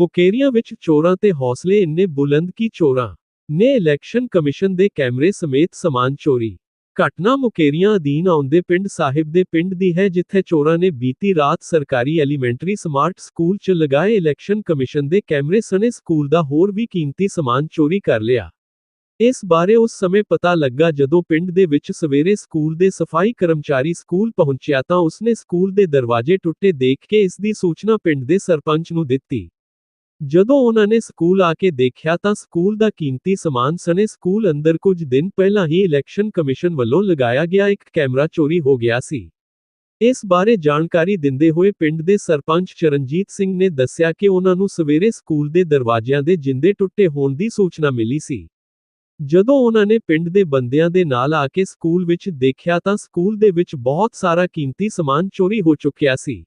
ਮੁਕੇਰੀਆਂ ਵਿੱਚ ਚੋਰਾਂ ਤੇ ਹੌਸਲੇ ਇੰਨੇ ਬੁਲੰਦ ਕਿ ਚੋਰਾਂ ਨੇ ਇਲੈਕਸ਼ਨ ਕਮਿਸ਼ਨ ਦੇ ਕੈਮਰੇ ਸਮੇਤ ਸਮਾਨ ਚੋਰੀ। ਘਟਨਾ ਮੁਕੇਰੀਆਂ ਅਧੀਨ ਆਉਂਦੇ ਪਿੰਡ ਸਾਹਿਬ ਦੇ ਪਿੰਡ ਦੀ ਹੈ ਜਿੱਥੇ ਚੋਰਾਂ ਨੇ ਬੀਤੀ ਰਾਤ ਸਰਕਾਰੀ ਐਲੀਮੈਂਟਰੀ ਸਮਾਰਟ ਸਕੂਲ 'ਚ ਲਗਾਏ ਇਲੈਕਸ਼ਨ ਕਮਿਸ਼ਨ ਦੇ ਕੈਮਰੇ ਸਣੇ ਸਕੂਲ ਦਾ ਹੋਰ ਵੀ ਕੀਮਤੀ ਸਮਾਨ ਚੋਰੀ ਕਰ ਲਿਆ। ਇਸ ਬਾਰੇ ਉਸ ਸਮੇਂ ਪਤਾ ਲੱਗਾ ਜਦੋਂ ਪਿੰਡ ਦੇ ਵਿੱਚ ਸਵੇਰੇ ਸਕੂਲ ਦੇ ਸਫ਼ਾਈ ਕਰਮਚਾਰੀ ਸਕੂਲ ਪਹੁੰਚਿਆ ਤਾਂ ਉਸਨੇ ਸਕੂਲ ਦੇ ਦਰਵਾਜ਼ੇ ਟੁੱਟੇ ਦੇਖ ਕੇ ਇਸ ਦੀ ਸੂਚਨਾ ਪਿੰਡ ਦੇ ਸਰਪੰਚ ਨੂੰ ਦਿੱਤੀ। ਜਦੋਂ ਉਹਨਾਂ ਨੇ ਸਕੂਲ ਆ ਕੇ ਦੇਖਿਆ ਤਾਂ ਸਕੂਲ ਦਾ ਕੀਮਤੀ ਸਮਾਨ ਸਣੇ ਸਕੂਲ ਅੰਦਰ ਕੁਝ ਦਿਨ ਪਹਿਲਾਂ ਹੀ ਇਲੈਕਸ਼ਨ ਕਮਿਸ਼ਨ ਵੱਲੋਂ ਲਗਾਇਆ ਗਿਆ ਇੱਕ ਕੈਮਰਾ ਚੋਰੀ ਹੋ ਗਿਆ ਸੀ। ਇਸ ਬਾਰੇ ਜਾਣਕਾਰੀ ਦਿੰਦੇ ਹੋਏ ਪਿੰਡ ਦੇ ਸਰਪੰਚ ਚਰਨਜੀਤ ਸਿੰਘ ਨੇ ਦੱਸਿਆ ਕਿ ਉਹਨਾਂ ਨੂੰ ਸਵੇਰੇ ਸਕੂਲ ਦੇ ਦਰਵਾਜ਼ਿਆਂ ਦੇ ਜਿੰਦੇ ਟੁੱਟੇ ਹੋਣ ਦੀ ਸੂਚਨਾ ਮਿਲੀ ਸੀ। ਜਦੋਂ ਉਹਨਾਂ ਨੇ ਪਿੰਡ ਦੇ ਬੰਦਿਆਂ ਦੇ ਨਾਲ ਆ ਕੇ ਸਕੂਲ ਵਿੱਚ ਦੇਖਿਆ ਤਾਂ ਸਕੂਲ ਦੇ ਵਿੱਚ ਬਹੁਤ ਸਾਰਾ ਕੀਮਤੀ ਸਮਾਨ ਚੋਰੀ ਹੋ ਚੁੱਕਿਆ ਸੀ।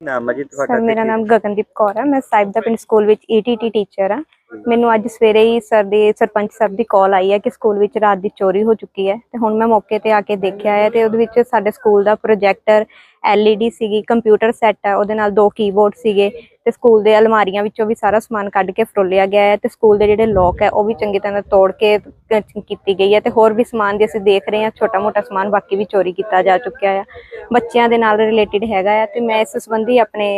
ਨਾਮ ਹੈ ਜੀ ਤੁਹਾਡਾ ਸਰ ਮੇਰਾ ਨਾਮ ਗਗਨਦੀਪ ਕੌਰ ਹੈ। ਮੈਂ ਸਾਹਿਬ ਦਾ ਪਿੰਡ ਸਕੂਲ ਵਿੱਚ ਈਟੀਟੀ ਟੀਚਰ ਹਾਂ। ਮੈਨੂੰ ਅੱਜ ਸਵੇਰੇ ਹੀ ਸਰ ਦੇ, ਸਰਪੰਚ ਸਾਹਿਬ ਦੀ ਕਾਲ ਆਈ ਹੈ ਕਿ ਸਕੂਲ ਵਿੱਚ ਰਾਤ ਦੀ ਚੋਰੀ ਹੋ ਚੁੱਕੀ ਹੈ ਤੇ ਹੁਣ ਮੈਂ ਮੌਕੇ ਤੇ ਆ ਕੇ ਦੇਖਿਆ ਹੈ ਤੇ ਉਹਦੇ ਵਿੱਚ ਸਾਡੇ ਸਕੂਲ ਦਾ ਪ੍ਰੋਜੈਕਟਰ LED ਸੀਗੀ ਕੰਪਿਊਟਰ ਸੈੱਟ ਹੈ, ਉਹਦੇ ਨਾਲ ਦੋ ਕੀਬੋਰਡ ਸੀਗੇ ਤੇ ਸਕੂਲ ਦੇ ਅਲਮਾਰੀਆਂ ਵਿੱਚੋਂ ਵੀ ਸਾਰਾ ਸਮਾਨ ਕੱਢ ਕੇ ਫਰੋਲਿਆ ਗਿਆ ਹੈ ਤੇ ਸਕੂਲ ਦੇ ਜਿਹੜੇ ਲੋਕ ਹੈ ਉਹ ਵੀ ਚੰਗੀ ਤਰ੍ਹਾਂ ਤੋੜ ਕੇ ਕੀਤੀ ਗਈ ਹੈ ਤੇ ਹੋਰ ਵੀ ਸਮਾਨ ਜੇ ਅਸੀਂ ਦੇਖ ਰਹੇ ਹਾਂ ਛੋਟਾ ਮੋਟਾ ਸਮਾਨ ਬਾਕੀ ਵੀ ਚੋਰੀ ਕੀਤਾ ਜਾ ਚੁੱਕਿਆ ਹੈ। ਬੱਚਿਆਂ ਦੇ ਨਾਲ ਰਿਲੇਟਡ ਹੈਗਾ ਹੈ ਤੇ ਮੈਂ ਇਸ ਸੰਬੰਧੀ ਆਪਣੇ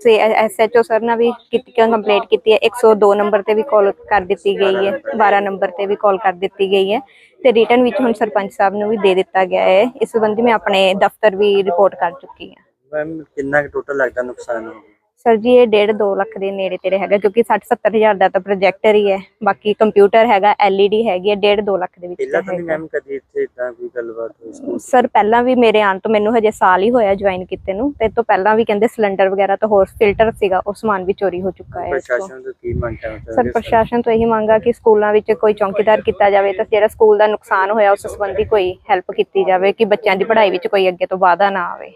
ਸੇ ਐਸਐਚਓ ਸਰ ਨਾਲ ਵੀ ਕੀਤੀ ਕੰਪਲੇਂਟ ਕੀਤੀ ਹੈ? 102 ਨੰਬਰ ਤੇ ਵੀ ਕਾਲ ਕਰ ਦਿੱਤੀ ਗਈ ਹੈ 12 ਨੰਬਰ ਤੇ ਵੀ ਕਾਲ ਕਰ ਦਿੱਤੀ ਗਈ ਹੈ ਤੇ ਰਿਟਰਨ ਵਿੱਚ ਹੁਣ ਸਰਪੰਚ ਸਾਹਿਬ ਨੂੰ ਵੀ ਦੇ ਦਿੱਤਾ ਗਿਆ ਹੈ। ਇਸ ਸੰਬੰਧੀ ਮੈਂ ਆਪਣੇ ਦਫ਼ਤਰ ਵੀ ਰਿਪੋਰਟ ਕਰ ਚੁੱਕੀ ਹਾਂ। ਮੈਮ, ਕਿੰਨਾ ਟੋਟਲ ਲੱਗਦਾ ਨੁਕਸਾਨ? ਹੋ ਸਰ ਜੀ ਇਹ 1.5 2 ਲੱਖ ਦੇ ਨੇੜੇ ਤੇੜੇ ਹੈਗਾ ਕਿਉਂਕਿ 60 70 ਹਜ਼ਾਰ ਦਾ ਤਾਂ ਪ੍ਰੋਜੈਕਟਰ ਹੀ ਹੈ ਬਾਕੀ ਕੰਪਿਊਟਰ ਹੈਗਾ LED ਹੈਗੀ ਹੈ 1.5 2 ਲੱਖ ਦੇ ਵਿੱਚ ਪਹਿਲਾਂ ਤਾਂ। ਮੈਮ ਕਦੀ ਇੱਥੇ ਇਦਾਂ ਕੋਈ ਗੱਲਬਾਤ ਹੋਈ ਸਕੂਲ? ਸਰ ਪਹਿਲਾਂ ਵੀ ਮੇਰੇ ਆਉਣ ਤੋਂ ਮੈਨੂੰ ਹਜੇ ਸਾਲ ਹੀ ਹੋਇਆ ਜੁਆਇਨ ਕੀਤੇ ਨੂੰ ਤੇ ਤੋਂ ਪਹਿਲਾਂ ਵੀ ਕਹਿੰਦੇ ਸਿਲੰਡਰ ਵਗੈਰਾ ਤੋਂ ਹੋਰ ਫਿਲਟਰ ਸੀਗਾ ਉਹ ਸਮਾਨ ਵੀ ਚੋਰੀ ਹੋ ਚੁੱਕਾ ਹੈ। ਪ੍ਰਸ਼ਾਸਨ ਤੋਂ ਕੀ ਮੰਗ ਸਰ ਪ੍ਰਸ਼ਾਸਨ ਤੋਂ ਇਹੀ ਮੰਗਾ ਕਿ ਸਕੂਲਾਂ ਵਿੱਚ ਕੋਈ ਚੌਕੀਦਾਰ ਕੀਤਾ ਜਾਵੇ ਤਾਂ ਜਿਹੜਾ ਸਕੂਲ ਦਾ ਨੁਕਸਾਨ ਹੋਇਆ ਉਸ ਸੰਬੰਧੀ ਕੋਈ ਹੈਲਪ ਕੀਤੀ ਜਾਵੇ ਕਿ ਬੱਚਿਆਂ ਦੀ ਪੜ੍ਹਾਈ ਵਿੱਚ ਕੋਈ ਅੱਗੇ ਤੋਂ ਵਾਧਾ ਨਾ ਆਵੇ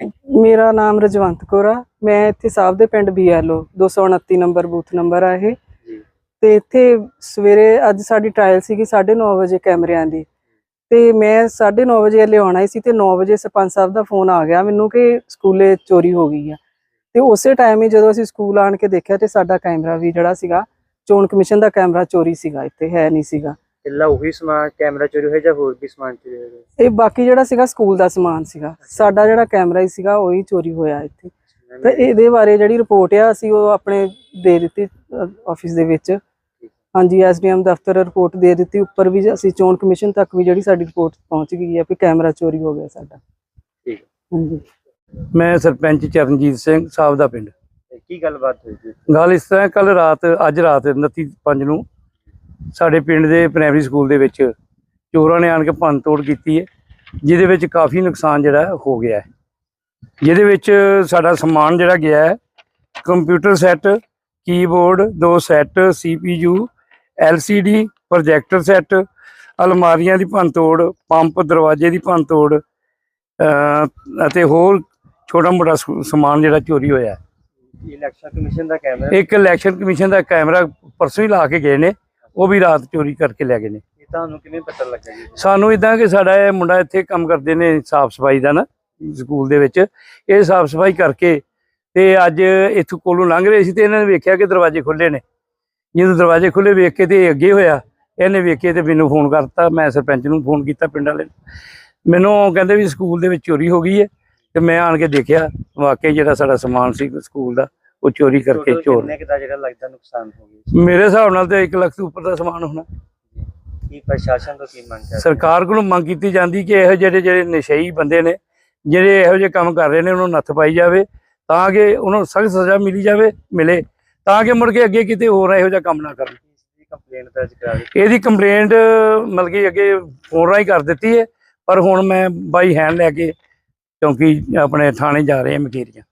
ਮੇਰਾ ਨਾਮ ਰਜਵੰਤ ਕੌਰ ਆ। ਮੈਂ ਇੱਥੇ ਸਾਹਿਬ ਦੇ ਪਿੰਡ ਬੀਐਲਓ 229 ਨੰਬਰ ਬੂਥ ਨੰਬਰ ਆ ਇਹ। ਤੇ ਇੱਥੇ ਸਵੇਰੇ ਅੱਜ ਸਾਡੀ ਟ੍ਰਾਇਲ ਸੀਗੀ 9:30 ਵਜੇ ਕੈਮਰਿਆਂ ਦੀ। ਤੇ ਮੈਂ 9:30 ਵਜੇ ਲਿਆਉਣਾ ਸੀ ਤੇ 9 ਵਜੇ ਸਰਪੰਚ ਸਾਹਿਬ ਦਾ ਫੋਨ ਆ ਗਿਆ ਮੈਨੂੰ ਕਿ ਸਕੂਲੇ ਚੋਰੀ ਹੋ ਗਈ ਆ। ਤੇ ਉਸੇ ਟਾਈਮ ਹੀ ਜਦੋਂ ਅਸੀਂ ਸਕੂਲ ਆਣ ਕੇ ਦੇਖਿਆ ਤੇ ਸਾਡਾ ਕੈਮਰਾ ਵੀ ਜਿਹੜਾ ਸੀਗਾ ਚੋਣ ਕਮਿਸ਼ਨ ਦਾ ਕੈਮਰਾ ਚੋਰੀ ਸੀਗਾ ਇੱਥੇ ਹੈ ਨਹੀਂ ਸੀਗਾ। ਇਕੱਲਾ ਉਹੀ ਸਮਾਨ ਕੈਮਰਾ ਚੋਰੀ ਹੋਇਆ ਜਾਂ ਹੋਰ ਵੀ ਸਮਾਨ ਚੋਰੀ ਹੋਇਆ? ਇਹ ਬਾਕੀ ਜਿਹੜਾ ਸੀਗਾ ਸਕੂਲ ਦਾ ਸਮਾਨ ਸੀਗਾ। ਸਾਡਾ ਜਿਹੜਾ ਕੈਮਰਾ ਹੀ ਸੀਗਾ ਉਹੀ ਚੋਰੀ ਹੋਇਆ ਇੱਥੇ। ਤੇ ਇਹਦੇ ਬਾਰੇ ਜਿਹੜੀ ਰਿਪੋਰਟ ਆ ਅਸੀਂ ਉਹ ਆਪਣੇ ਦੇ ਦਿੱਤੀ ਆਫਿਸ ਦੇ ਵਿੱਚ। ਹਾਂਜੀ ਐਸਡੀਐਮ ਦਫ਼ਤਰ ਰਿਪੋਰਟ ਦੇ ਦਿੱਤੀ। ਉੱਪਰ ਵੀ ਅਸੀਂ ਚੋਣ ਕਮਿਸ਼ਨ ਤੱਕ ਵੀ ਜਿਹੜੀ ਸਾਡੀ ਰਿਪੋਰਟ ਪਹੁੰਚ ਗਈ ਹੈ ਕਿ ਕੈਮਰਾ ਚੋਰੀ ਹੋ ਗਿਆ ਸਾਡਾ। ਠੀਕ। ਹਾਂਜੀ। ਮੈਂ ਸਰਪੰਚ ਚਰਨਜੀਤ ਸਿੰਘ ਸਾਹਿਬ ਦਾ ਪਿੰਡ ਕੀ ਗੱਲਬਾਤ ਹੋਈ ਜੀ? ਗੱਲ ਇਸ ਤਰ੍ਹਾਂ ਕੱਲ ਰਾਤ ਅੱਜ ਰਾਤ 29 ਪੰਜ ਨੂੰ ਸਾਡੇ ਪਿੰਡ ਦੇ ਪ੍ਰਾਇਮਰੀ ਸਕੂਲ ਦੇ ਵਿੱਚ ਚੋਰਾਂ ਨੇ ਆਣ ਕੇ ਭੰਨ ਤੋੜ ਕੀਤੀ ਹੈ ਜਿਹਦੇ ਵਿੱਚ ਕਾਫੀ ਨੁਕਸਾਨ ਜਿਹੜਾ ਹੈ ਗਿਆ ਹੈ। ਜਿਹਦੇ ਵਿੱਚ ਸਾਡਾ ਸਮਾਨ ਜਿਹੜਾ ਗਿਆ ਹੈ ਕੰਪਿਊਟਰ ਸੈੱਟ ਕੀਬੋਰਡ ਦੋ set CPU LCD projector set ਅਲਮਾਰੀਆਂ ਦੀ ਭੰਨ ਤੋੜ ਪੰਪ ਦਰਵਾਜ਼ੇ ਦੀ ਭੰਨ ਤੋੜ ਅਹ ਅਤੇ ਹੋਰ ਛੋਟਾ ਮੋਟਾ ਸਮਾਨ ਜਿਹੜਾ ਚੋਰੀ ਹੋਇਆ ਇਲੈਕਸ਼ਨ ਕਮਿਸ਼ਨ ਦਾ ਕੈਮਰਾ ਇੱਕ ਇਲੈਕਸ਼ਨ ਕਮਿਸ਼ਨ ਦਾ ਕੈਮਰਾ ਪਰਸੋਂ ਹੀ ਲਾ ਕੇ ਗਏ ਨੇ। ਉਹ ਵੀ ਰਾਤ ਚੋਰੀ ਕਰਕੇ ਲੈ ਗਏ ਨੇ। ਇਹ ਤੁਹਾਨੂੰ ਕਿਵੇਂ ਪਤਾ ਲੱਗਾ ਜੀ? ਸਾਨੂੰ ਇਦਾਂ ਕਿ ਸਾਡਾ ਇਹ ਮੁੰਡਾ ਇੱਥੇ ਕੰਮ ਕਰਦੇ ਨੇ ਸਾਫ਼ ਸਫ਼ਾਈ ਦਾ ਨਾ ਸਕੂਲ ਦੇ ਵਿੱਚ। ਇਹ ਸਾਫ਼ ਸਫ਼ਾਈ ਕਰਕੇ ਤੇ ਅੱਜ ਇੱਥੋਂ ਕੋਲੋਂ ਲੰਘ ਰਹੇ ਸੀ ਤੇ ਇਹਨਾਂ ਨੇ ਵੇਖਿਆ ਕਿ ਦਰਵਾਜ਼ੇ ਖੁੱਲੇ ਨੇ। ਜਦੋਂ ਦਰਵਾਜ਼ੇ ਖੁੱਲੇ ਵੇਖ ਕੇ ਤੇ ਅੱਗੇ ਹੋਇਆ ਇਹਨੇ ਵੇਖੇ ਤੇ ਮੈਨੂੰ ਫੋਨ ਕਰਤਾ ਮੈਂ ਸਰਪੰਚ ਨੂੰ ਫੋਨ ਕੀਤਾ ਪਿੰਡ ਵਾਲੇ ਨੂੰ। ਮੈਨੂੰ ਕਹਿੰਦੇ ਵੀ ਸਕੂਲ ਦੇ ਵਿੱਚ ਚੋਰੀ ਹੋ ਗਈ ਹੈ ਤੇ ਮੈਂ ਆਣ ਕੇ ਦੇਖਿਆ ਵਾਕਈ ਜਿਹੜਾ ਸਾਡਾ ਸਮਾਨ ਸੀ ਸਕੂਲ ਦਾ ਉਹ ਚੋਰੀ ਕਰਕੇ Total ਚੋਰ ਕਿੰਨੇ ਕੁ ਦਾ ਜਿਹੜਾ ਲੱਗਦਾ ਨੁਕਸਾਨ ਹੋ ਗਿਆ ਮੇਰੇ ਹਿਸਾਬ ਨਾਲ ਤੇ 1 ਲੱਖ ਤੋਂ ਉੱਪਰ ਦਾ ਸਮਾਨ ਹੋਣਾ। ਕੀ ਪ੍ਰਸ਼ਾਸਨ ਤੋਂ ਕੀ ਮੰਗ ਕਰ ਸਰਕਾਰ ਕੋਲੋਂ ਮੰਗ ਕੀਤੀ ਜਾਂਦੀ ਕਿ ਇਹੋ ਜਿਹੜੇ ਜਿਹੜੇ ਨਸ਼ਈ ਬੰਦੇ ਨੇ ਜਿਹੜੇ ਇਹੋ ਜਿਹੇ ਕੰਮ ਕਰ ਰਹੇ ਨੇ ਉਹਨਾਂ ਨੂੰ ਨੱਥ ਪਾਈ ਜਾਵੇ ਤਾਂ ਕਿ ਉਹਨਾਂ ਨੂੰ ਸਖਤ ਸਜ਼ਾ ਮਿਲੀ ਜਾਵੇ ਮਿਲੇ ਤਾਂ ਕਿ ਮੁੜ ਕੇ ਅੱਗੇ ਕਿਤੇ ਹੋਰ ਇਹੋ ਜਿਹਾ ਕੰਮ ਨਾ ਕਰਨ। ਦੀ ਕੰਪਲੇਂਟ ਦਰਜ ਕਰਾ ਦਿੱਤੀ? ਇਹਦੀ ਕੰਪਲੇਂਟ ਮਤਲਬ ਕਿ ਅੱਗੇ ਫੋਨ ਰਾਹੀਂ ਕਰ ਦਿੱਤੀ ਹੈ ਪਰ ਹੁਣ ਮੈਂ ਬਾਈ ਹੈਂਡ ਲੈ ਕੇ ਕਿਉਂਕਿ ਆਪਣੇ ਥਾਣੇ ਜਾ ਰਹੇ ਹਾਂ ਮਕੇਰੀਆਂ